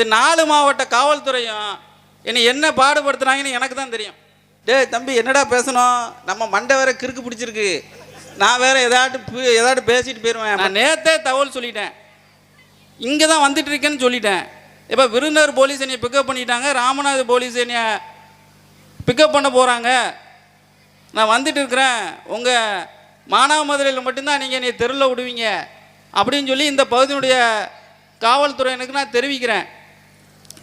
இந்த நாலு மாவட்ட காவல்துறையும் என்னை என்ன பாடுபடுத்துறாங்கன்னு எனக்கு தான் தெரியும். டேய் தம்பி என்னடா பேசணும்? நம்ம மண்டை வேற கிறுக்கு பிடிச்சிருக்கு. நான் வேற ஏதாட்டு ஏதாட்டு பேசிட்டு போயிடுவேன் நான் நேத்தே தகவல் சொல்லிட்டேன். இங்கே தான் வந்துட்டு இருக்கேன்னு சொல்லிட்டேன். இப்போ விருந்தர் போலீஸ் என்னை பிக்கப் பண்ணிட்டாங்க. ராமநாத போலீஸ் என்னைய பிக்கப் பண்ண போகிறாங்க நான் வந்துட்டு இருக்கிறேன். உங்கள் மானாமதுரையில் மட்டும்தான் நீங்கள் என்னை தெருவில் விடுவீங்க. அப்படின்னு சொல்லி இந்த பகுதியினுடைய காவல்துறையினருக்கு நான் தெரிவிக்கிறேன்.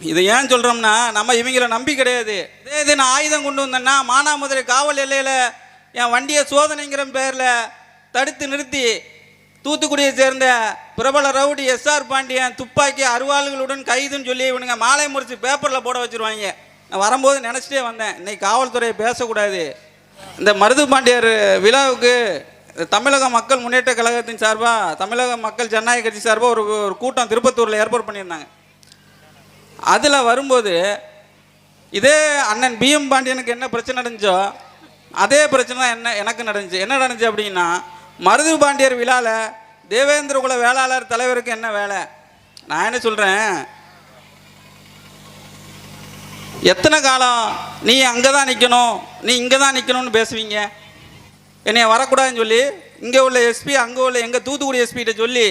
இதை ஏன் சொல்கிறோம்னா நம்ம இவங்கள நம்பி கிடையாது. இதே இது நான் ஆயுதம் கொண்டு வந்தேன்னா மானாமதுரை காவல் எல்லையில் என் வண்டியை சோதனைங்கிற பேரில் தடுத்து நிறுத்தி தூத்துக்குடியை சேர்ந்த பிரபல ரவுடி எஸ்ஆர் பாண்டியன் துப்பாக்கி அருவாள்களுடன் கைதுன்னு சொல்லி இவனுங்க மாலை முறிச்சு பேப்பரில் போட வச்சுருவாங்க. நான் வரும்போது நினச்சிட்டே வந்தேன் இன்னைக்கு காவல்துறையை பேசக்கூடாது. இந்த மருது பாண்டியர் விழாவுக்கு தமிழக மக்கள் முன்னேற்ற கழகத்தின் சார்பாக தமிழக மக்கள் ஜனநாயக கட்சி சார்பாக ஒரு ஒரு கூட்டம் திருப்பத்தூரில் ஏற்பாடு பண்ணியிருந்தாங்க. அதில் வரும்போது இதே அண்ணன் பிஎம் பாண்டியனுக்கு என்ன பிரச்சனை நடந்துச்சோ அதே பிரச்சனை தான் என்ன எனக்கு நடந்துச்சு. என்ன நடந்துச்சு அப்படின்னா மருது பாண்டியர் விழாவில் தேவேந்திர குல வேளாளர் தலைவருக்கு என்ன வேலை? நான் என்ன சொல்கிறேன் எத்தனை காலம் நீ அங்கே தான் நிற்கணும் நீ இங்கே தான் நிற்கணும்னு பேசுவீங்க? என்னைய வரக்கூடாதுன்னு சொல்லி இங்கே உள்ள எஸ்பி அங்கே உள்ள எங்கள் தூத்துக்குடி எஸ்பிகிட்ட சொல்லி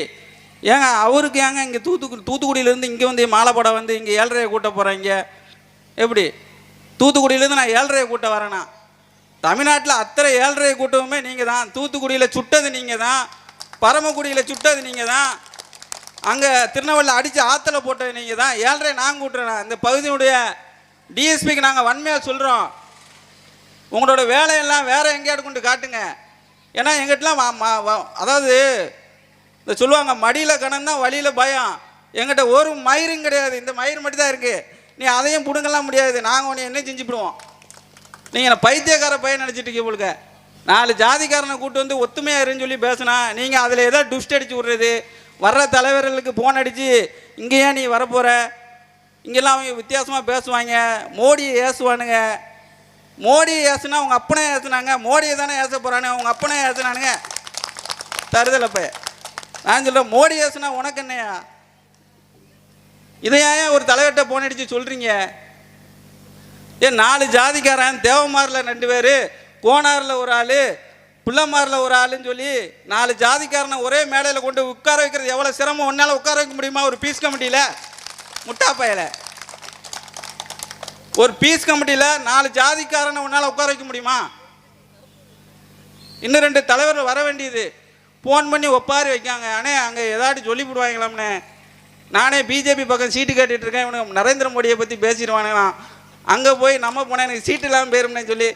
ஏங்க அவருக்கு ஏங்க இங்கே தூத்துக்குடி தூத்துக்குடியிலேருந்து இங்கே வந்து மாலை வந்து இங்கே ஏழரையை கூட்ட போகிறீங்க எப்படி? தூத்துக்குடியிலேருந்து நான் ஏழரையை கூட்ட வரேனா? தமிழ்நாட்டில் அத்தனை ஏழரை கூட்டமுமே நீங்கள் தான் தூத்துக்குடியில் சுட்டது நீங்கள் தான் பரமக்குடியில் சுட்டது நீங்கள் தான் அங்கே திருநெல்வேலியில் அடித்து ஆற்றுல போட்டது நீங்கள் தான் ஏழரை நான் கூட்டுறேன்? இந்த பகுதியினுடைய டிஎஸ்பிக்கு நாங்கள் வன்மையாக சொல்கிறோம் உங்களோட வேலையெல்லாம் வேறு எங்கேயாவது கொண்டு காட்டுங்க. ஏன்னா எங்கிட்டலாம் வா- மா- வா- அதாவது இந்த சொல்லுவாங்க மடியில் கணம் தான் வழியில் பயம். எங்கிட்ட ஒரு மயிரும் கிடையாது. இந்த மயிர் மட்டும் தான் இருக்குது நீ அதையும் பிடுங்கலாம் முடியாது. நாங்கள் உன்னை என்ன செஞ்சுப்பிடுவோம்? நீங்கள் என்ன பைத்தியக்கார பையன் நினச்சிட்டு இருக்கீங்க உங்களுக்கு நாலு ஜாதிக்காரனை கூட்டு வந்து ஒத்துமையாக இருன்னு சொல்லி பேசினா நீங்கள் அதில் ஏதோ டுஸ்ட் அடிச்சு விட்றது. வர்ற தலைவர்களுக்கு ஃபோன் அடித்து இங்கே ஏன் நீ வரப்போகிற இங்கெல்லாம் அவங்க வித்தியாசமாக பேசுவாங்க. மோடியை ஏசுவானுங்க. மோடியை ஏசுனா அவங்க அப்பனே ஏசுனாங்க. மோடியை தானே ஏச போகிறானு உங்கள் அப்பனே ஏசுனானுங்க. தருதலை பையன் நான் சொல்கிறேன் மோடி ஏசுனா உனக்கு என்னையா? இதை ஏன் ஒரு தலைவர்கிட்ட போன் அடித்து சொல்கிறீங்க ஏன் நாலு ஜாதிக்காரன் தேவமாரில் ரெண்டு பேர் கோனாரில் ஒரு ஆள் பிள்ளைமாரில் ஒரு ஆளுன்னு சொல்லி நாலு ஜாதிக்காரனை ஒரே மேடையில் கொண்டு உட்கார வைக்கிறது எவ்வளோ சிரமம்? ஒன்றால் உட்கார வைக்க முடியுமா? ஒரு பீஸ் கமிட்டியில் முட்டா பயல. ஒரு பீஸ் கமிட்டியில் நாலு ஜாதிக்காரனை உன்னால் உட்கார வைக்க முடியுமா? இன்னும் ரெண்டு தலைவர் வர வேண்டியது. ஃபோன் பண்ணி ஒப்பாரி வைக்காங்க. அண்ணே அங்கே ஏதாட்டு சொல்லி விடுவாங்களாம்ண்ணே நானே பிஜேபி பக்கம் சீட்டு கேட்டுட்டு இருக்கேன் இவனுக்கு நரேந்திர மோடியை பற்றி பேசிடுவானுங்களாம். அங்கே போய் நம்ம போனால் எனக்கு சீட்டு இல்லாமல் போயிரும்னே சொல்லி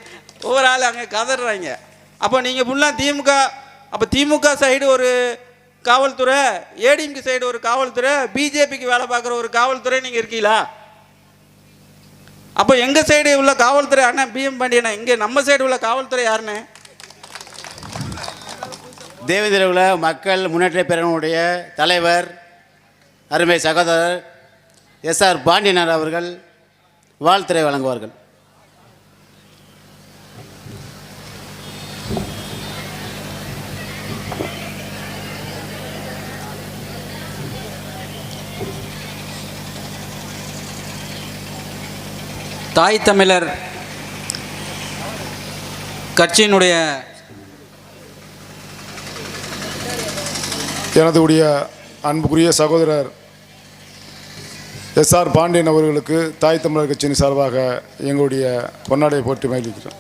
ஒவ்வொரு ஆள் அங்கே கதறாங்க. அப்போ நீங்கள் ஃபுல்லாக திமுக அப்போ திமுக சைடு ஒரு காவல்துறை ஏடிஎம்கே சைடு ஒரு காவல்துறை பிஜேபிக்கு வேலை பார்க்குற ஒரு காவல்துறை நீங்கள் இருக்கீங்களா? அப்போ எங்கள் சைடு உள்ள காவல்துறை அண்ணன் பிஎம் பாண்டியண்ணா இங்கே நம்ம சைடு உள்ள காவல்துறை யாருண்ணே தேவேந்திரகுல மக்கள் முன்னேற்ற பேரனுடைய தலைவர் அருமை சகோதரர் எஸ்ஆர் பாண்டியனார் அவர்கள் வாழ்த்துறை வழங்குவார்கள். தாய் தமிழர் கட்சியினுடைய எனது உடைய அன்புக்குரிய சகோதரர் எஸ்ஆர் பாண்டியன் அவர்களுக்கு தாய் தமிழர் கட்சியின் சார்பாக எங்களுடைய பொன்னாடையை போட்டி மகிழ்கிறோம்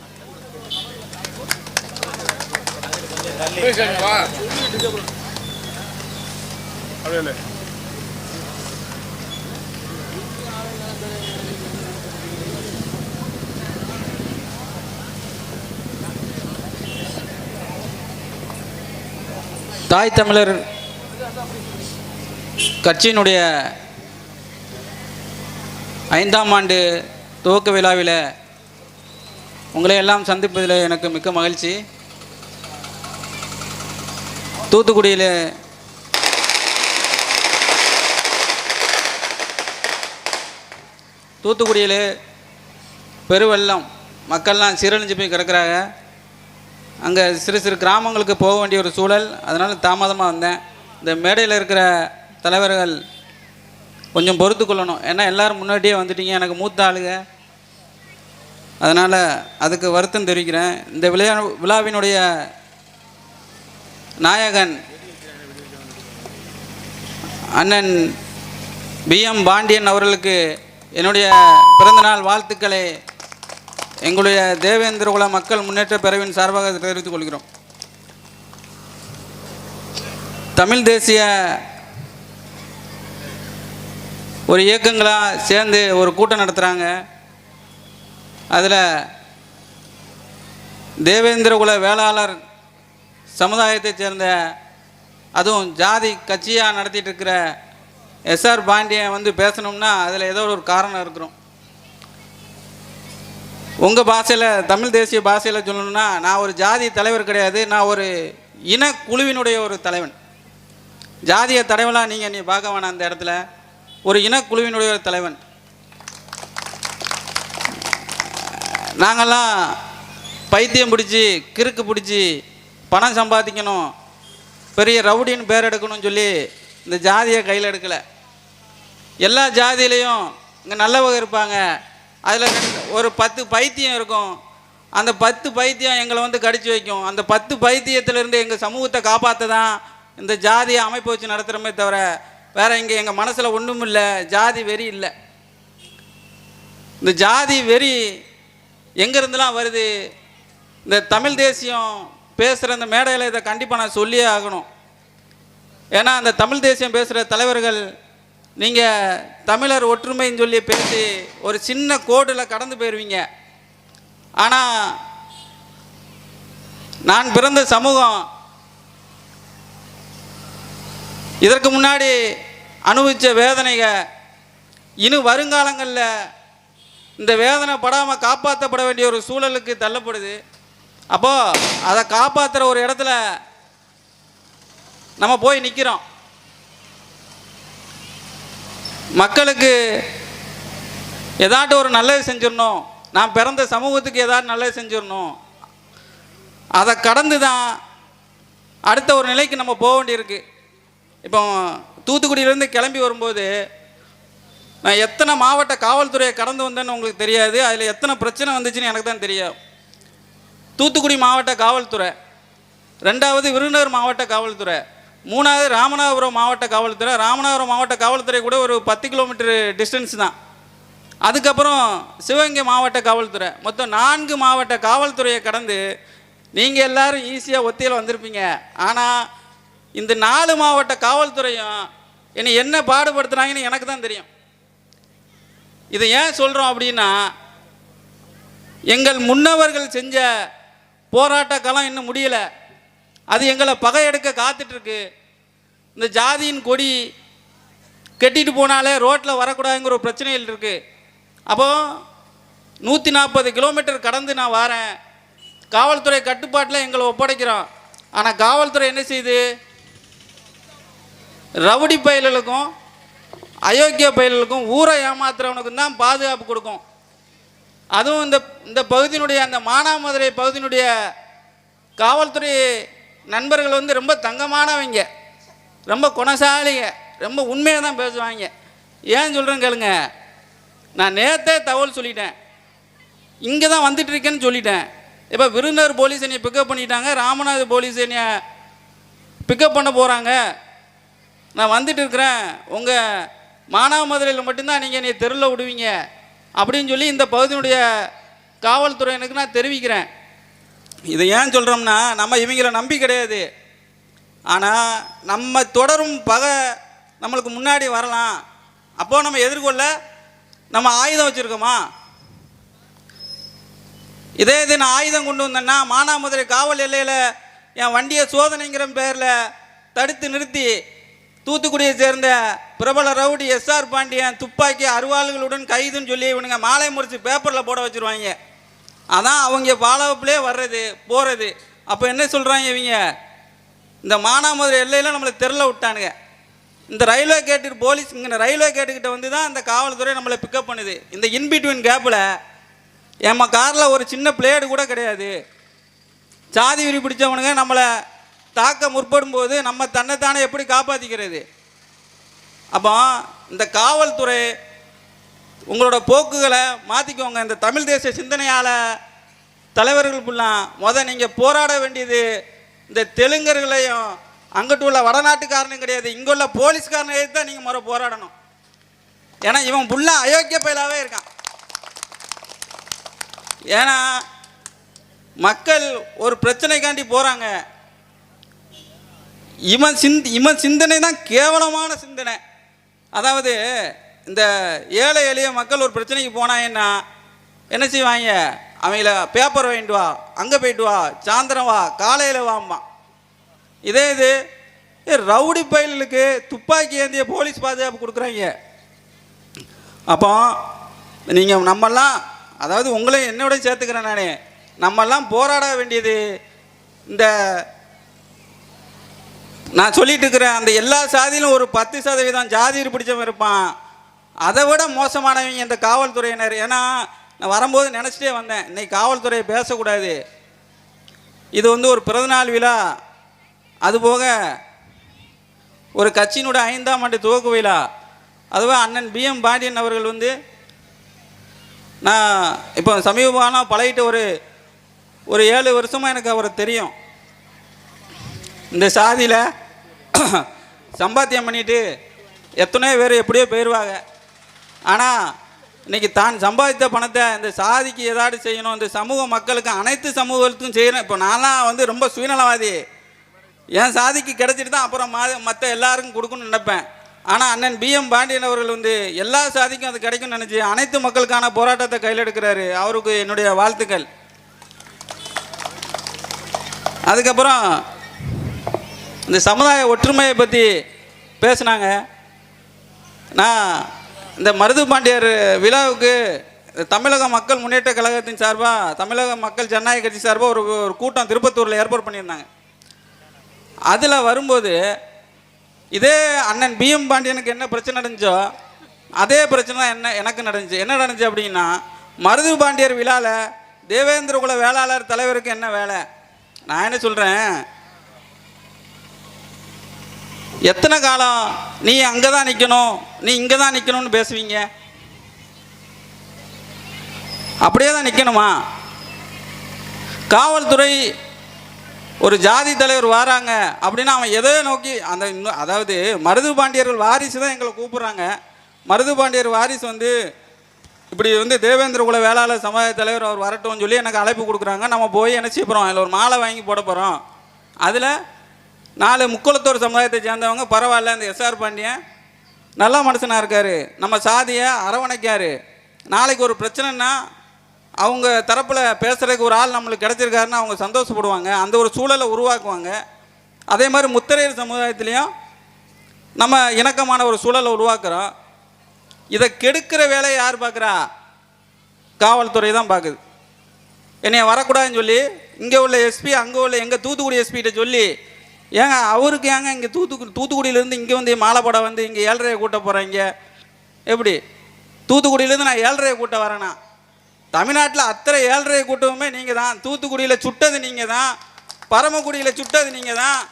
தாய் தமிழர் கட்சியினுடைய ஐந்தாம் ஆண்டு துவக்க விழாவில் உங்களை எல்லாம் சந்திப்பதில் எனக்கு மிக்க மகிழ்ச்சி. தூத்துக்குடியில் தூத்துக்குடியில் பெருவெள்ளம். மக்கள்லாம் சீரழிஞ்சு போய் கிடக்குறாங்க. அங்கே சிறு சிறு கிராமங்களுக்கு போக வேண்டிய ஒரு சூழல். அதனால் தாமதமாக வந்தேன். இந்த மேடையில் இருக்கிற தலைவர்கள் கொஞ்சம் பொறுத்து கொள்ளணும். ஏன்னா எல்லோரும் முன்னாடியே வந்துட்டீங்க. எனக்கு மூத்த ஆளுங்க அதனால் அதுக்கு வருத்தம் தெரிவிக்கிறேன். இந்த விளையா விழாவினுடைய நாயகன் அண்ணன் பிஎம் பாண்டியன் அவர்களுக்கு என்னுடைய பிறந்தநாள் வாழ்த்துக்களை எங்களுடைய தேவேந்திரகுல மக்கள் முன்னேற்ற பிரிவின் சார்பாக தெரிவித்துக் கொள்கிறோம். தமிழ் தேசிய ஒரு இயக்கங்களாக சேர்ந்து ஒரு கூட்டம் நடத்துகிறாங்க அதில் தேவேந்திரகுல வேளாளர் சமுதாயத்தைச் சேர்ந்த அதுவும் ஜாதி கட்சியாக நடத்திட்டு இருக்கிற எஸ்ஆர் பாண்டியன் வந்து பேசணும்னா அதில் ஏதோ ஒரு காரணம் இருக்கிறோம். உங்கள் பாஷையில் தமிழ் தேசிய பாஷையில் சொல்லணும்னா நான் ஒரு ஜாதி தலைவர் கிடையாது. நான் ஒரு இன குழுவினுடைய ஒரு தலைவன். ஜாதிய தலைவனாக நீங்கள் நீ பார்க்க வேணாம் அந்த இடத்துல. ஒரு இனக்குழுவினுடைய ஒரு தலைவன். நாங்கள்லாம் பைத்தியம் பிடிச்சி கிறுக்கு பிடிச்சி பணம் சம்பாதிக்கணும். பெரிய ரவுடின்னு பேர் எடுக்கணும்னு சொல்லி இந்த ஜாதியை கையில் எடுக்கலை. எல்லா ஜாதியிலையும் இங்கே நல்லவங்க இருப்பாங்க. அதில் ஒரு பத்து பைத்தியம் இருக்கும். அந்த பத்து பைத்தியம் எங்களை வந்து கடிச்சு வைக்கும். அந்த பத்து பைத்தியத்திலிருந்து எங்கள் சமூகத்தை காப்பாற்ற தான் இந்த ஜாதியை அமைப்பு வச்சு நடத்துகிறோமே தவிர வேறு இங்கே எங்கள் மனசில் ஒன்றும் இல்லை ஜாதி வெறி இல்லை. இந்த ஜாதி வெறி எங்கேருந்துலாம் வருது? இந்த தமிழ் தேசியம் பேசுகிற இந்த மேடையில் இதை கண்டிப்பாக நான் சொல்லியே ஆகணும். ஏன்னா அந்த தமிழ் தேசியம் பேசுகிற தலைவர்கள் நீங்கள் தமிழர் ஒற்றுமைன்னு சொல்லி பேசி ஒரு சின்ன கோடில் கடந்து போயிடுவீங்க ஆனால் நான் பிறந்த சமூகம் இதற்கு முன்னாடி அனுபவித்த வேதனைக இனி வருங்காலங்களில் இந்த வேதனை படாமல் காப்பாற்றப்பட வேண்டிய ஒரு சூழலுக்கு தள்ளப்படுது. அப்போது அதை காப்பாற்றுற ஒரு இடத்துல நம்ம போய் நிற்கிறோம் மக்களுக்கு ஏதாட்டும் ஒரு நல்லது செஞ்சிடணும். நான் பிறந்த சமூகத்துக்கு ஏதாவது நல்லது செஞ்சிடணும். அதை கடந்து தான் அடுத்த ஒரு நிலைக்கு நம்ம போக வேண்டியிருக்கு. இப்போ தூத்துக்குடியிலேருந்து கிளம்பி வரும்போது நான் எத்தனை மாவட்ட காவல்துறையை கடந்து வந்தேன்னு உங்களுக்கு தெரியாது. அதில் எத்தனை பிரச்சனை வந்துச்சுன்னு எனக்கு தான் தெரியும். தூத்துக்குடி மாவட்ட காவல்துறை ரெண்டாவது விருதுநகர் மாவட்ட காவல்துறை மூணாவது ராமநாதபுரம் மாவட்ட காவல்துறை. ராமநாதபுரம் மாவட்ட காவல்துறை கூட ஒரு பத்து கிலோமீட்டர் டிஸ்டன்ஸ் தான். அதுக்கப்புறம் சிவகங்கை மாவட்ட காவல்துறை. மொத்தம் நான்கு மாவட்ட காவல்துறையை கடந்து நீங்கள் எல்லோரும் ஈஸியாக ஒத்தியில் வந்திருப்பீங்க. ஆனால் இந்த நாலு மாவட்ட காவல்துறையும் என்னை என்ன பாடுபடுத்துனாங்கன்னு எனக்கு தான் தெரியும். இதை ஏன் சொல்கிறோம் அப்படின்னா எங்கள் முன்னவர்கள் செஞ்ச போராட்ட காலம் இன்னும் முடியலை. அது எங்களை பகையெடுக்க காத்துட்ருக்கு. இந்த ஜாதியின் கொடி கட்டிட்டு போனாலே ரோட்டில் வரக்கூடாதுங்கிற ஒரு பிரச்சனைகள் இருக்குது அப்போது நூற்றி நாற்பது கிலோமீட்டர் கடந்து நான் வரேன். காவல்துறை கட்டுப்பாட்டில் எங்களை ஒப்படைக்கிறோம். ஆனால் காவல்துறை என்ன செய்யுது ரவுடி பயல்களுக்கும் அயோக்கிய பயல்களுக்கும் ஊரை ஏமாத்துறவனுக்கும் தான் பாதுகாப்பு கொடுக்கும். அதுவும் இந்த இந்த பகுதியினுடைய அந்த மானாமதுரை பகுதியினுடைய காவல்துறை நண்பர்கள் வந்து ரொம்ப தங்கமானவங்க. ரொம்ப குணசாலிங்க. ரொம்ப உண்மையாக தான் பேசுவாங்க. ஏன் சொல்கிறேன்னு கேளுங்க. நான் நேற்றே தகவல் சொல்லிட்டேன். இங்கே தான் வந்துட்டு இருக்கேன்னு சொல்லிட்டேன். இப்போ விருந்தர் போலீஸ் என்னையை பிக்கப் பண்ணிட்டாங்க. ராமநாத போலீஸ் என்னையை பிக்கப் பண்ண போகிறாங்க நான் வந்துட்டு இருக்கிறேன். உங்கள் மானாமதுரையில் மட்டும்தான் நீங்கள் என்னை தெருவில் விடுவீங்க. அப்படின்னு சொல்லி இந்த பகுதியினுடைய காவல்துறையினருக்கு நான் தெரிவிக்கிறேன். இதை ஏன் சொல்கிறோம்னா நம்ம இவங்களை நம்பி கிடையாது. ஆனால் நம்ம தொடரும் பகை நம்மளுக்கு முன்னாடி வரலாம். அப்போது நம்ம எதிர்கொள்ள நம்ம ஆயுதம் வச்சுருக்கோமா? இதே இது நான் ஆயுதம் கொண்டு வந்தேன்னா மானாமதுரை காவல் எல்லையில் என் வண்டியை சோதனைங்கிற பேரில் தடுத்து நிறுத்தி தூத்துக்குடியை சேர்ந்த பிரபல ரவுடி எஸ்ஆர் பாண்டியன் துப்பாக்கி அருவாள்களுடன் கைதுன்னு சொல்லி இவனுங்க மாலை முறிச்சு பேப்பரில் போட வச்சுருவாங்க. அதான் அவங்க பாலவப்பிலே வர்றது போகிறது அப்போ என்ன சொல்கிறாங்க இவங்க? இந்த மானாமதுரை எல்லையில் நம்மளை தெருல விட்டானுங்க. இந்த ரயில்வே கேட்டு போலீஸ் இங்கே ரயில்வே கேட்டுக்கிட்ட வந்து தான் இந்த காவல்துறை நம்மளை பிக்கப் பண்ணுது. இந்த இன்பிட்வீன் கேப்பில் ஏமா காரில் ஒரு சின்ன பிளேடு கூட கிடையாது. சாதி விரி பிடிச்சவனுங்க நம்மளை தாக்க முற்படும் போது நம்ம தன்னைத்தானே எப்படி காப்பாற்றிக்கிறது அப்போ இந்த காவல்துறை உங்களோட போக்குகளை மாற்றிக்கோங்க இந்த தமிழ் தேசிய சிந்தனையால் தலைவர்களுக்குலாம் மொதல் நீங்கள் போராட வேண்டியது இந்த தெலுங்கர்களையும் அங்கிட்டு உள்ள வடநாட்டுக்காரனும் கிடையாது. இங்கே உள்ள தான் நீங்கள் முறை போராடணும். ஏன்னா இவன் ஃபுல்லாக அயோக்கிய பயிலாகவே இருக்கான். ஏன்னா மக்கள் ஒரு பிரச்சனைக்காண்டி போகிறாங்க இவன் சிந்த் இவன் சிந்தனை தான் கேவலமான சிந்தனை. அதாவது இந்த ஏழை எளிய மக்கள் ஒரு பிரச்சனைக்கு போனால் என்ன? செய்வாங்க? அவங்கள பேப்பர் வாங்கிட்டு வா அங்கே போயிட்டு வா சாயந்தரம் வா காலையில் வாம்மா. இதே இது ரவுடி பயலுக்கு துப்பாக்கி ஏந்திய போலீஸ் பாதுகாப்பு கொடுக்குறாங்க. அப்போ நீங்கள் நம்மெல்லாம் அதாவது உங்களையும் என்னோட சேர்த்துக்கிறேன் நானே. நம்மெல்லாம் போராட வேண்டியது இந்த நான் சொல்லிட்டு இருக்கிறேன் அந்த எல்லா சாதியிலும் ஒரு பத்து சதவீதம் ஜாதி பிடிச்சவன் இருப்பான். அதை விட மோசமானவங்க இந்த காவல்துறையினர். ஏன்னா நான் வரும்போது நினச்சிட்டே வந்தேன் இன்னைக்கு காவல்துறையை பேசக்கூடாது. இது வந்து ஒரு பிறந்தநாள் விழா. அதுபோக ஒரு கட்சியினுடைய ஐந்தாம் ஆண்டு துவக்கு விழா. அதுவே அண்ணன் பிஎம் பாண்டியன் அவர்கள் வந்து நான் இப்போ சமீபமான பழகிட்டு ஒரு ஒரு ஏழு வருஷமாக எனக்கு அவரை தெரியும். இந்த சாதியில் சம்பாத்தியம் பண்ணிட்டு எத்தனையோ பேர் எப்படியோ போயிடுவாங்க ஆனால் இன்னைக்கு தான் சம்பாதித்த பணத்தை இந்த சாதிக்கு ஏதாவது செய்யணும் இந்த சமூக மக்களுக்கு அனைத்து சமூகத்துக்கும் செய்யணும். இப்போ நான்லாம் வந்து ரொம்ப சுயநலவாதி. என் சாதிக்கு கிடைச்சிட்டு தான் அப்புறம் மற்ற எல்லாருக்கும் கொடுக்கணும்னு நினைப்பேன். ஆனால் அண்ணன் பிஎம் பாண்டியன் அவர்கள் வந்து எல்லா சாதிக்கும் அது கிடைக்கும்னு நினச்சி அனைத்து மக்களுக்கான போராட்டத்தை கையில் எடுக்கிறாரு. அவருக்கு என்னுடைய வாழ்த்துக்கள். அதுக்கப்புறம் இந்த சமுதாய ஒற்றுமையை பற்றி பேசுனாங்க. நான் இந்த மருது பாண்டியர் விழாவுக்கு தமிழக மக்கள் முன்னேற்ற கழகத்தின் சார்பாக தமிழக மக்கள் ஜனநாயக கட்சி சார்பாக ஒரு ஒரு கூட்டம் திருப்பத்தூரில் ஏற்பாடு பண்ணியிருந்தாங்க. அதில் வரும்போது இதே அண்ணன் பிஎம் பாண்டியனுக்கு என்ன பிரச்சனை நடந்துச்சோ அதே பிரச்சனை தான் என்ன எனக்கு நடந்துச்சு. என்ன நடந்துச்சு அப்படின்னா மருது பாண்டியர் விழாவில் தேவேந்திர குல வேளாளர் தலைவருக்கு என்ன வேலை? நான் என்ன சொல்கிறேன் எத்தனை காலம் நீ அங்கே தான் நிற்கணும் நீ இங்கே தான் நிற்கணும்னு பேசுவீங்க? அப்படியே தான் நிற்கணுமா காவல்துறை ஒரு ஜாதி தலைவர் வராங்க அப்படின்னா அவன் எதை நோக்கி அந்த இன்னும் அதாவது மருது பாண்டியர்கள் வாரிசு தான் எங்களை கூப்பிட்றாங்க. மருது பாண்டியர் வாரிசு வந்து இப்படி வந்து தேவேந்திர குல வேளாளர் சமுதாய தலைவர் அவர் வரட்டும்னு சொல்லி எனக்கு அழைப்பு கொடுக்குறாங்க. நம்ம போய் என்ன செய்ய அதில் ஒரு மாலை வாங்கி போட போகிறோம் அதில் நாலு முக்குளத்தூர் சமுதாயத்தை சேர்ந்தவங்க பரவாயில்ல இந்த எஸ்ஆர் பாண்டியன். நல்ல மனுஷனாக இருக்கார். நம்ம சாதியை அரவணைக்காரு. நாளைக்கு ஒரு பிரச்சனைன்னா அவங்க தரப்பில் பேசுகிறதுக்கு ஒரு ஆள் நம்மளுக்கு கிடச்சிருக்காருன்னு அவங்க சந்தோஷப்படுவாங்க. அந்த ஒரு சூழலை உருவாக்குவாங்க. அதே மாதிரி முத்திரையர் சமுதாயத்துலேயும் நம்ம இணக்கமான ஒரு சூழலை உருவாக்குறோம். இதை கெடுக்கிற வேலையை யார் பார்க்குறா? காவல்துறை தான் பார்க்குது. என்னைய வரக்கூடாதுன்னு சொல்லி இங்கே உள்ள எஸ்பி அங்கே உள்ள எங்கள் தூத்துக்குடி எஸ்பிகிட்ட சொல்லி ஏங்க அவருக்கு ஏங்க இங்கே தூத்துக்குடி தூத்துக்குடியிலேருந்து இங்கே வந்து மாலை வந்து இங்கே ஏழரையை கூட்ட போகிறீங்க எப்படி? தூத்துக்குடியிலேருந்து நான் ஏழரையை கூட்ட வரேனா? தமிழ்நாட்டில் அத்தனை ஏழரை கூட்டமுமே நீங்கள் தான். தூத்துக்குடியில் சுட்டது நீங்கள் தான். பரமக்குடியில் சுட்டது நீங்கள் தான்.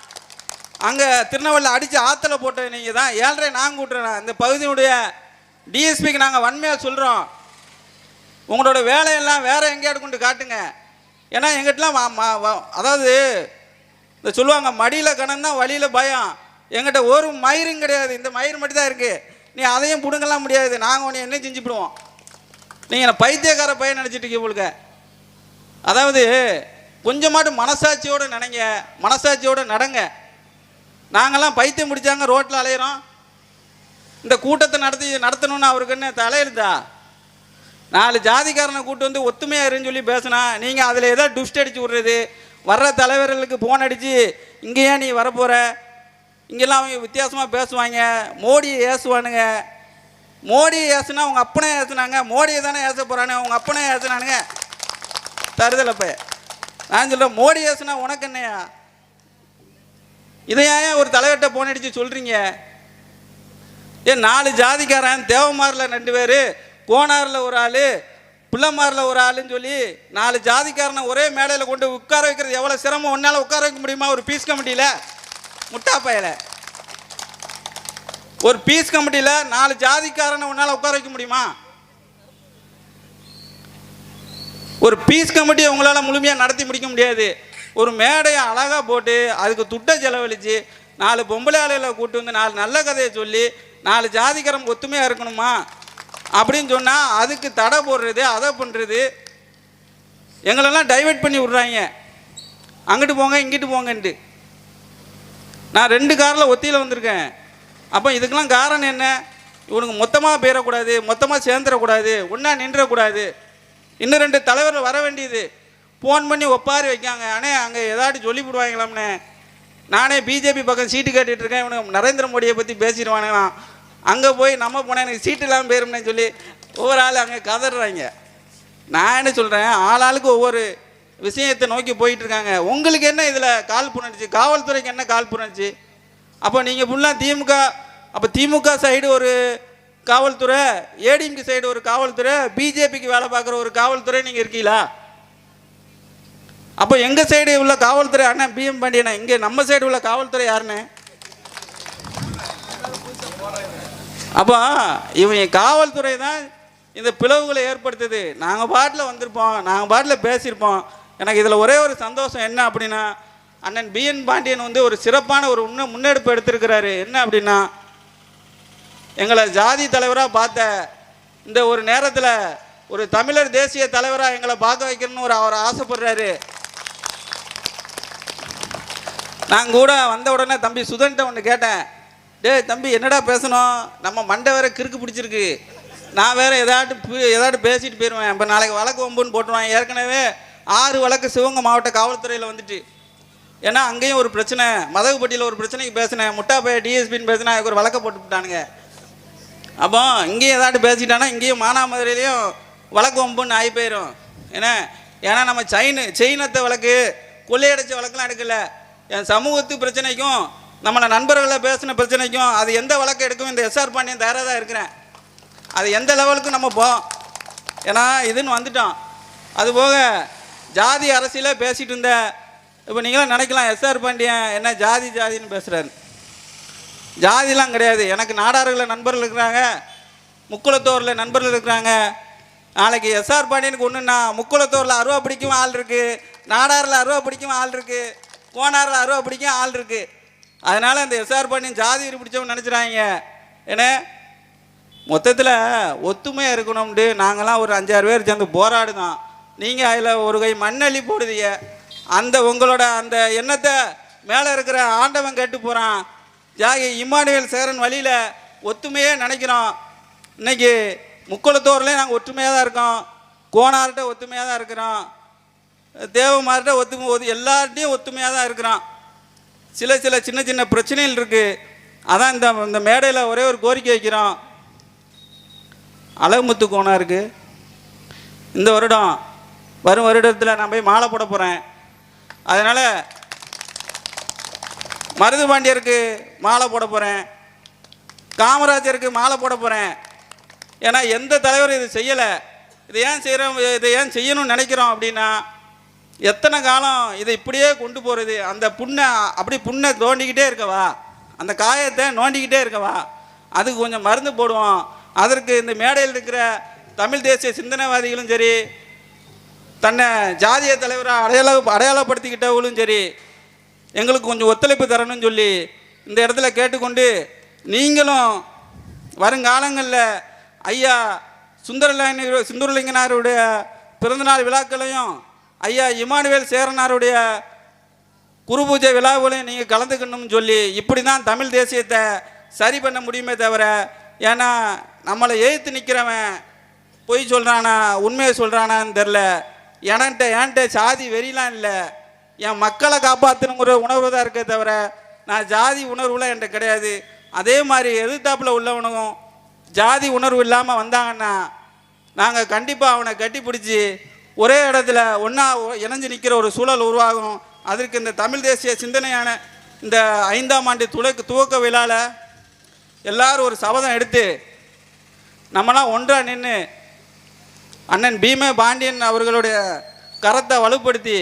அங்கே திருநெல்வேலியில் அடித்து ஆற்றுல போட்டது நீங்கள் தான். ஏழரை நான் கூட்டுறேன்? இந்த பகுதியினுடைய டிஎஸ்பிக்கு நாங்கள் வன்மையாக சொல்கிறோம் உங்களோட வேலையெல்லாம் வேறு எங்கேயாவது கொண்டு காட்டுங்க. ஏன்னா எங்கிட்டலாம் வா- மா- வா- அதாவது இந்த சொல்லுவாங்க மடியில் கணம் தான் வழியில் பயம். எங்கிட்ட ஒரு மயிரும் கிடையாது. இந்த மயிர் மட்டும் தான் இருக்குது நீ அதையும் பிடுங்கலாம் முடியாது. நாங்கள் உன்னை என்ன செஞ்சுப்பிடுவோம் நீங்கள் பைத்தியக்கார பையன் நினச்சிட்டு இருக்கீங்க உங்களுக்கு அதாவது கொஞ்சமாட்டு மனசாட்சியோடு நினைங்க. மனசாட்சியோடு நடங்க. நாங்கள்லாம் பைத்தியம் முடித்தாங்க ரோட்டில் அலையிறோம். இந்த கூட்டத்தை நடத்தி நடத்தணும்னு அவருக்கு என்ன தலையெழுத்தா? நாலு ஜாதிக்காரனை கூட்டு வந்து ஒத்துமையாக இருன்னு சொல்லி பேசினா நீங்கள் அதில் ஏதோ டுஸ்ட் அடிச்சு விட்றது. வர்ற தலைவர்களுக்கு ஃபோன் அடித்து இங்கே ஏன் நீ வரப்போகிற இங்கெல்லாம் அவங்க வித்தியாசமாக பேசுவாங்க. மோடியை ஏசுவானுங்க. மோடியை ஏசுனா அவங்க அப்பனே ஏசுனாங்க. மோடியை தானே ஏச போகிறானு அவங்க அப்பனே ஏசுனானுங்க. தருதலப்ப நான் சொல்கிறேன் மோடி ஏசுனா உனக்கு என்னையா? இதை ஏன் ஒரு தலைவர்கிட்ட போன் அடித்து சொல்கிறீங்க ஏன் நாலு ஜாதிக்காரன் தேவமாரில் ரெண்டு பேர் கோனாரில் ஒரு ஆள் பிள்ளைமாரில் ஒரு ஆளுன்னு சொல்லி நாலு ஜாதிக்காரனை ஒரே மேடையில் கொண்டு உட்கார வைக்கிறது எவ்வளோ சிரமம்? ஒன்றால் உட்கார வைக்க முடியுமா? ஒரு பீஸ் கமிட்டியில் முட்டா பயல. ஒரு பீஸ் கமிட்டியில் நாலு ஜாதிக்காரனை உன்னால் உட்கார வைக்க முடியுமா? ஒரு பீஸ் கமிட்டியை உங்களால் முழுமையாக நடத்தி முடிக்க முடியாது. ஒரு மேடையை அழகாக போட்டு அதுக்கு துட்டை செலவழித்து நாலு பொம்பளை ஆளுகளை கூட்டு வந்து நாலு நல்ல கதையை சொல்லி நாலு ஜாதிக்காரன் ஒத்துமையாக இருக்கணுமா? அப்படின்னு சொன்னால் அதுக்கு தடை போடுறது அதை பண்ணுறது எங்களெல்லாம் டைவெர்ட் பண்ணி விட்றாங்க. அங்கிட்டு போங்க இங்கிட்டு போங்கன்ட்டு. நான் ரெண்டு காரில் ஒத்தியில் வந்திருக்கேன். அப்போ இதுக்கெல்லாம் காரணம் என்ன? இவனுக்கு மொத்தமாக போயிடக்கூடாது மொத்தமாக சேர்ந்துடக்கூடாது ஒன்றா நின்றக்கூடாது. இன்னும் ரெண்டு தலைவர் வர வேண்டியது. ஃபோன் பண்ணி ஒப்பாரி வைக்காங்க. அண்ணே அங்கே ஏதாட்டு சொல்லி விடுவாங்களாம்ண்ணே நானே பிஜேபி பக்கம் சீட்டு கேட்டுட்ருக்கேன் இவனுக்கு நரேந்திர மோடியை பற்றி பேசிடுவானுங்களாம். அங்கே போய் நம்ம போனால் எனக்கு சீட்டு இல்லாமல் போயிரும்னே சொல்லி ஒவ்வொரு ஆள் அங்கே கதறாங்க. நான் என்ன சொல்கிறேன் ஆளாளுக்கு ஒவ்வொரு விஷயத்தை நோக்கி போயிட்டு இருக்காங்க. உங்களுக்கு என்ன இதில் கால் புணர்ச்சி? காவல்துறைக்கு என்ன கால் புணர்ச்சி? அப்போ நீங்கள் ஃபுல்லாக திமுக அப்போ திமுக சைடு ஒரு காவல்துறை ஏடிஎம்கே சைடு ஒரு காவல்துறை பிஜேபிக்கு வேலை பார்க்குற ஒரு காவல்துறை நீங்கள் இருக்கீங்களா? அப்போ எங்கள் சைடு உள்ள காவல்துறை அண்ணன் பிஎம் பாண்டியண்ணா இங்கே நம்ம சைடு உள்ள காவல்துறை யாருண்ணே அப்போ இவன் காவல்துறை தான் இந்த பிளவுகளை ஏற்படுத்துது. நாங்கள் பாட்டில் வந்திருப்போம். நாங்கள் பாட்டில் பேசியிருப்போம். எனக்கு இதில் ஒரே ஒரு சந்தோஷம் என்ன அப்படின்னா அண்ணன் பிஎன் பாண்டியன் வந்து ஒரு சிறப்பான ஒரு முன்ன முன்னெடுப்பு எடுத்திருக்கிறாரு. என்ன அப்படின்னா எங்களை ஜாதி தலைவராக பார்த்த இந்த ஒரு நேரத்தில் ஒரு தமிழர் தேசிய தலைவராக எங்களை பார்க்க வைக்கணும்னு ஒரு அவர் ஆசைப்படுறாரு. நான் கூட வந்த உடனே தம்பி சுதன்ட்ட ஒன்று கேட்டேன். டே தம்பி என்னடா பேசணும்? நம்ம மண்டை வேற கிறுக்கு பிடிச்சிருக்கு. நான் வேற ஏதாட்டு ஏதாட்டு பேசிட்டு போயிடுவேன் இப்போ நாளைக்கு வழக்கு ஒம்புன்னு போட்டுருவேன் ஏற்கனவே ஆறு வழக்கு சிவகங்கை மாவட்ட காவல்துறையில் வந்துட்டு. ஏன்னா அங்கேயும் ஒரு பிரச்சனை. மதகுப்பட்டியில் ஒரு பிரச்சனைக்கு பேசினேன். முட்டாப்பைய டிஎஸ்பின்னு பேசினா அதுக்கு ஒரு வழக்கை போட்டு விட்டானுங்க. அப்போ இங்கேயும் ஏதாட்டு பேசிட்டானா இங்கேயும் மானாமதுரையிலையும் வழக்கு ஒம்புன்னு ஆகி போயிடும் ஏன்னா ஏன்னா நம்ம செயின் செயினத்தை வழக்கு கொள்ளையடைச்ச வழக்கெலாம் எடுக்கல. என் சமூகத்து பிரச்சனைக்கும் நம்மளை நண்பர்களை பேசின பிரச்சனைக்கும் அது எந்த வழக்கு எடுக்கும் இந்த எஸ்ஆர் பாண்டியன் தயாராக தான் இருக்கிறேன். அது எந்த லெவலுக்கு நம்ம போவோம் ஏன்னா இதுன்னு வந்துட்டோம். அதுபோக ஜாதி அரசியலே பேசிட்டு இருந்த இப்போ நீங்களும் நினைக்கலாம் எஸ்ஆர் பாண்டியன் என்ன ஜாதி ஜாதின்னு பேசுகிறாரு ஜாதிலாம் கிடையாது. எனக்கு நாடார்களில் நண்பர்கள் இருக்கிறாங்க முக்குளத்தோரில் நண்பர்கள் இருக்கிறாங்க. நாளைக்கு எஸ்ஆர் பாண்டியனுக்கு ஒன்றுன்னா முக்குளத்தோரில் அருவா பிடிக்கும் ஆள் இருக்குது நாடாரில் அருவா பிடிக்கும் ஆள் இருக்குது கோனாரில் அருவா பிடிக்கும் ஆள் இருக்குது அதனால் அந்த எஸ்ஆர் பாண்டியன் ஜாதி வெறி பிடிச்சவங்க நினச்சிடாங்க ஏன்னா மொத்தத்தில் ஒத்துமையாக இருக்கணும்ட்டு நாங்களாம் ஒரு அஞ்சாறு பேர் சேர்ந்து போராடுதான். நீங்கள் அதில் ஒரு கை மண்ணள்ளி போடுதீங்க. அந்த உங்களோட அந்த எண்ணத்தை மேலே இருக்கிற ஆண்டவன் கேட்டு போகிறான் ஜாகி இம்மானுவேல் சேரன் வழியில் ஒத்துமையே நினைக்கிறோம். இன்னைக்கு முக்குளத்தோர்லேயும் நாங்கள் ஒற்றுமையாக தான் இருக்கோம். கோனார்கிட்ட ஒத்துமையாக தான் இருக்கிறோம். தேவமார்கிட்ட ஒத்துமை ஒத்து- எல்லார்ட்டையும் ஒத்துமையாக தான் இருக்கிறோம். சில சில சின்ன சின்ன பிரச்சனைகள் இருக்குது அதான் இந்த இந்த மேடையில் ஒரே ஒரு கோரிக்கை வைக்கிறோம் அழகுமுத்து இருக்குது இந்த வருடம் வரும் வருடத்தில் நான் போய் மாலை போட போகிறேன் அதனால் மருது பாண்டியருக்கு மாலை போட போகிறேன் காமராஜருக்கு மாலை போட போகிறேன் ஏன்னா எந்த தலைவரும் இது செய்யலை. இதை ஏன் செய்கிறோம் இதை ஏன் செய்யணும்னு நினைக்கிறோம் அப்படின்னா எத்தனை காலம் இதை இப்படியே கொண்டு போகிறது அந்த புண்ணை அப்படி புண்ணை தோண்டிக்கிட்டே இருக்கவா? அந்த காயத்தை நோண்டிக்கிட்டே இருக்கவா? அதுக்கு கொஞ்சம் மருந்து போடுவோம். அதற்கு இந்த மேடையில் இருக்கிற தமிழ் தேசிய சிந்தனைவாதிகளும் சரி தன்னை ஜாதிய தலைவராக அடையாள அடையாளப்படுத்திக்கிட்டவங்களும் சரி எங்களுக்கு கொஞ்சம் ஒத்துழைப்பு தரணும்னு சொல்லி இந்த இடத்துல கேட்டுக்கொண்டு நீங்களும் வருங்காலங்களில் ஐயா சுந்தரலிங்க சுந்தரலிங்கனாருடைய பிறந்தநாள் விழாக்களையும் ஐயா இமானுவேல் சேரனாருடைய குருபூஜை விழாவிலையும் நீங்கள் கலந்துக்கணும்னு சொல்லி இப்படி தான் தமிழ் தேசியத்தை சரி பண்ண முடியுமே தவிர ஏன்னா நம்மளை எழுத்து நிற்கிறவன் பொய் சொல்கிறானா உண்மையை சொல்கிறானான்னு தெரில என்கிட்ட என்கிட்ட சாதி வெறிலாம் இல்லை. என் மக்களை காப்பாற்றணுங்கிற உணர்வு தான் இருக்கே தவிர நான் ஜாதி உணர்வுலாம் என்கிட்ட கிடையாது. அதே மாதிரி எதிர்த்தாப்பில் உள்ளவனும் ஜாதி உணர்வு இல்லாமல் வந்தாங்கன்னா நாங்கள் கண்டிப்பாக அவனை கட்டி பிடிச்சி ஒரே இடத்துல ஒன்றா இணைஞ்சு நிற்கிற ஒரு சூழல் உருவாகும். அதற்கு இந்த தமிழ் தேசிய சிந்தனையான இந்த ஐந்தாம் ஆண்டு துளைக்கு துவக்க விழாவில் எல்லாரும் ஒரு சபதம் எடுத்து நம்மளாம் ஒன்றாக நின்று அண்ணன் பீம பாண்டியன் அவர்களுடைய கரத்தை வலுப்படுத்தி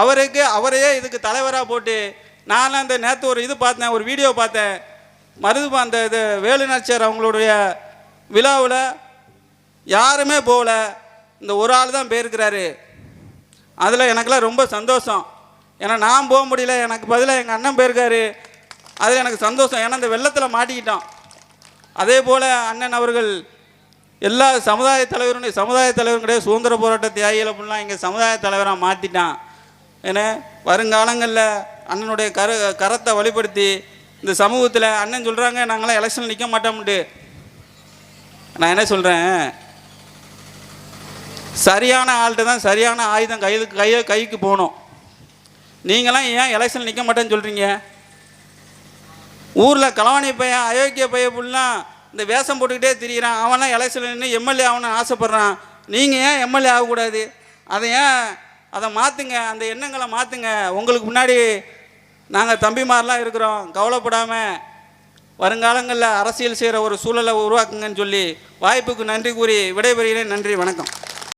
அவருக்கு அவரையே இதுக்கு தலைவராக போட்டு நானும் அந்த நேற்று ஒரு இது பார்த்தேன் ஒரு வீடியோ பார்த்தேன். மருது அந்த இது வேலுநாச்சியார் அவங்களுடைய விழாவில் யாருமே போகல. இந்த ஒரு ஆள் தான் போயிருக்கிறாரு. அதில் எனக்கெல்லாம் ரொம்ப சந்தோஷம். ஏன்னா நான் போக முடியல எனக்கு பதிலாக எங்கள் அண்ணன் போயிருக்காரு. அதில் எனக்கு சந்தோஷம். ஏன்னா இந்த வெள்ளத்தில் மாட்டிக்கிட்டோம். அதே போல் அண்ணன் அவர்கள் எல்லா சமுதாய தலைவருடைய சமுதாய தலைவரும் கிடையாது. சுதந்திர போராட்ட தியாகிகள் அப்படிலாம் எங்கள் சமுதாய தலைவராக மாற்றிட்டான் ஏன்னா வருங்காலங்களில் அண்ணனுடைய கரு கரத்தை வழிபடுத்தி இந்த சமூகத்தில் அண்ணன் சொல்கிறாங்க நாங்களாம் எலெக்ஷன் நிற்க மாட்டோம்ட்டு நான் என்ன சொல்கிறேன் சரியான ஆள்கிட்ட தான் சரியான ஆயுதம் கையில் கையை கைக்கு போகணும். நீங்களாம் ஏன் எலெக்ஷன் நிற்க மாட்டேன்னு சொல்கிறீங்க ஊரில் களவாணி பையன் அயோக்கிய பையன் ஃபுல்லாம் இந்த வேஷம் போட்டுக்கிட்டே திரியிறான். அவன்லாம் எலெக்ஷன் நின்று எம்எல்ஏ ஆகணும்னு ஆசைப்பட்றான். நீங்கள் ஏன் எம்எல்ஏ ஆகக்கூடாது? அதை ஏன் அதை மாற்றுங்க அந்த எண்ணங்களை மாற்றுங்க உங்களுக்கு முன்னாடி நாங்கள் தம்பிமாரெலாம் இருக்கிறோம். கவலைப்படாமல் வருங்காலங்களில் அரசியல் செய்கிற ஒரு சூழலை உருவாக்குங்கன்னு சொல்லி வாய்ப்புக்கு நன்றி கூறி விடைபெறுகிறேன். நன்றி வணக்கம்.